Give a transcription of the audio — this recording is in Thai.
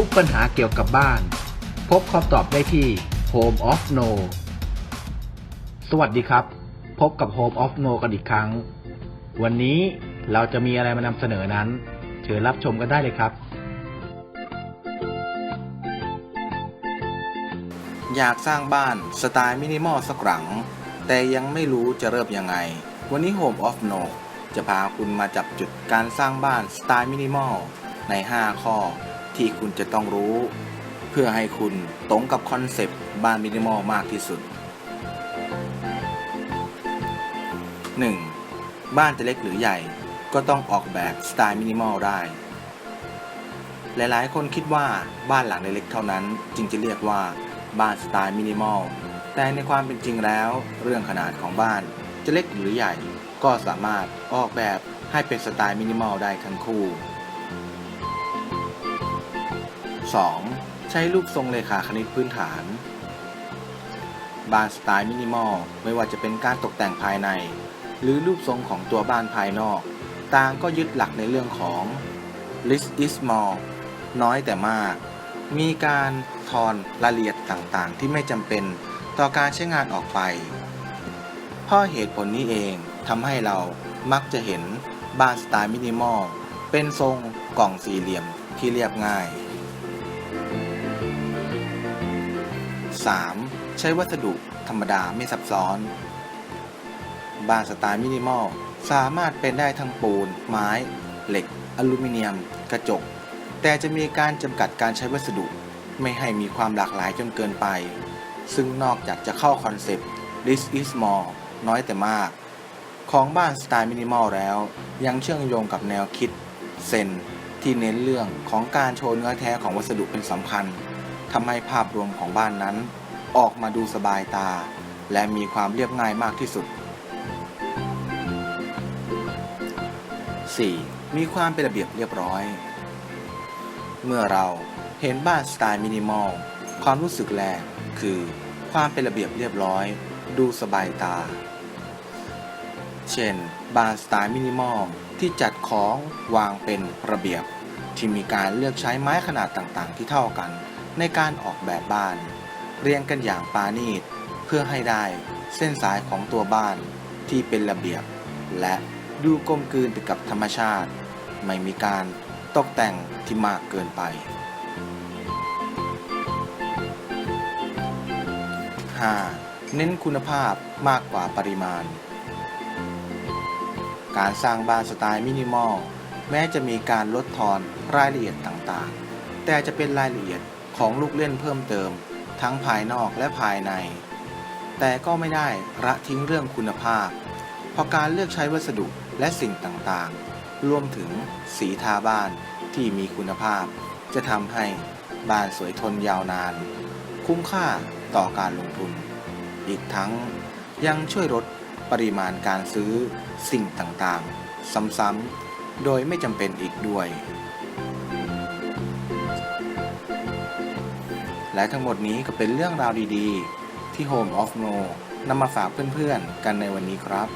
ุกปัญหาเกี่ยวกับบ้าน พบคำตอบได้ที่ Home of No สวัสดีครับ พบกับ Home of No กันอีกครั้ง วันนี้เราจะมีอะไรมานำเสนอนั้น เชิญรับชมกันได้เลยครับ อยากสร้างบ้านสไตล์มินิมอลสักหลัง แต่ยังไม่รู้จะเริ่มยังไง วันนี้ Home of No จะพาคุณมาจับจุดการสร้างบ้านสไตล์มินิมอลใน 5 ข้อ ที่คุณจะต้องรู้ เพื่อให้คุณตรงกับคอนเซปต์บ้านมินิมอลมากที่สุด 1. บ้านจะเล็กหรือใหญ่ก็ต้องออกแบบสไตล์มินิมอลได้ หลายๆ คนคิดว่าบ้านหลังเล็กๆเท่านั้น จึงจะเรียกว่าบ้านสไตล์มินิมอล แต่ในความเป็นจริงแล้ว เรื่องขนาดของบ้านจะเล็กหรือใหญ่ ก็สามารถออกแบบให้เป็นสไตล์มินิมอลได้ทั้งคู่ 2. ใช้รูปทรงเลขาคณิตพื้นฐานบ้านสไตล์มินิมอล ไม่ว่าจะเป็นการตกแต่งภายใน หรือรูปทรงของตัวบ้านภายนอก ต่างก็ยึดหลักในเรื่องของ less is more น้อยแต่มาก มีการทอนรายละเอียดต่างๆ ที่ไม่จำเป็นต่อการใช้งานออกไปเพราะเหตุผลนี้เองทำให้เรามักจะเห็นบ้านสไตล์มินิมอล เป็นทรงกล่องสี่เหลี่ยมที่เรียบง่าย 3. ใช้วัสดุธรรมดาไม่ซับซ้อน บ้านสไตล์มินิมอล สามารถเป็นได้ทั้งปูน ไม้ เหล็ก อลูมิเนียม กระจก แต่จะมีการจำกัดการใช้วัสดุ ไม่ให้มีความหลากหลายจนเกินไป ซึ่งนอกจากจะเข้าคอนเซปต์ this is more น้อยแต่มาก ของบ้านสไตล์มินิมอลแล้ว ยังเชื่อมโยงกับแนวคิด เซนที่เน้นเรื่องของการโชว์เนื้อแท้ของวัสดุเป็นสำคัญ ทำให้ภาพรวมของบ้านนั้น ออกมาดูสบายตา และมีความเรียบง่ายมากที่สุด 4. มีความเป็นระเบียบเรียบร้อย เมื่อเราเห็นบ้านสไตล์มินิมอล ความรู้สึกแรกคือ ความเป็นระเบียบเรียบร้อย ดูสบายตา เช่น บ้านสไตล์มินิมอลที่จัดของวางเป็นระเบียบ ที่มีการเลือกใช้ไม้ขนาดต่างๆ ที่เท่ากัน ในการออกแบบบ้าน เรียงกันอย่างปานีตเพื่อให้ได้เส้นสายของตัวบ้านที่เป็นระเบียบ และดูกลมกลืนไปกับธรรมชาติ ไม่มีการตกแต่งที่มากเกินไป 5. เน้นคุณภาพมากกว่าปริมาณ การสร้างบ้านสไตล์มินิมอล แม้จะมีการลดทอนรายละเอียดต่างๆ แต่จะเป็นรายละเอียด ของลูกเล่นเพิ่มเติม ทั้งภายนอกและภายใน แต่ก็ไม่ได้ละทิ้งเรื่องคุณภาพ เพราะการเลือกใช้วัสดุและสิ่งต่างๆ รวมถึงสีทาบ้านที่มีคุณภาพ จะทำให้บ้านสวยทนยาวนาน คุ้มค่าต่อการลงทุน อีกทั้งยังช่วยลดปริมาณการซื้อสิ่งต่างๆ ซ้ำๆ โดยไม่จำเป็นอีกด้วย และทั้งหมดนี้ก็เป็นเรื่องราวดีๆ ที่ Home of No นำมาฝากเพื่อนๆ กันในวันนี้ครับ